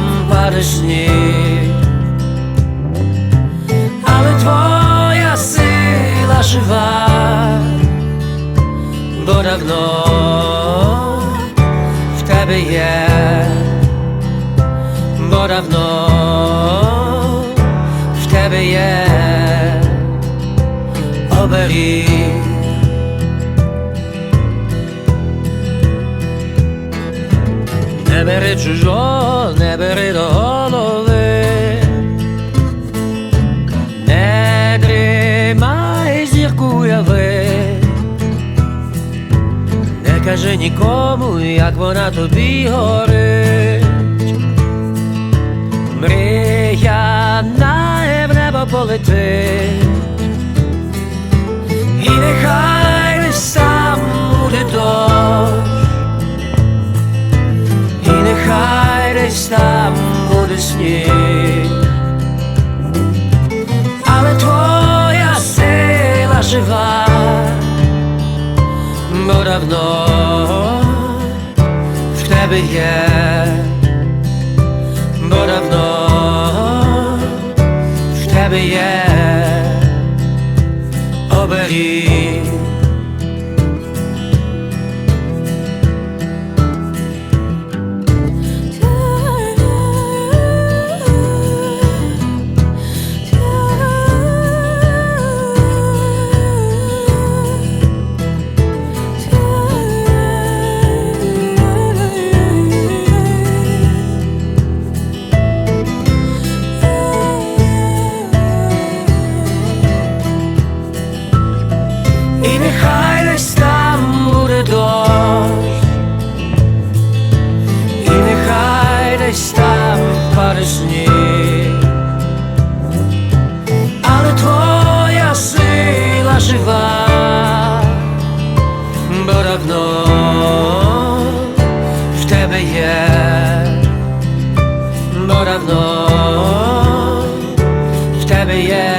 там паде сніг, але твоя сила жива, бо давно в тебе є бо давно в тебе є оберіг. Не бери чужого, не бери до голови, не тримай зірку яви, не кажи нікому, як вона тобі горить. Десь там буде сніг, але твоя сила жива, бо давно в тебе є бо давно в тебе є оберіг. Бо равно в тебе є, бо равно в тебе є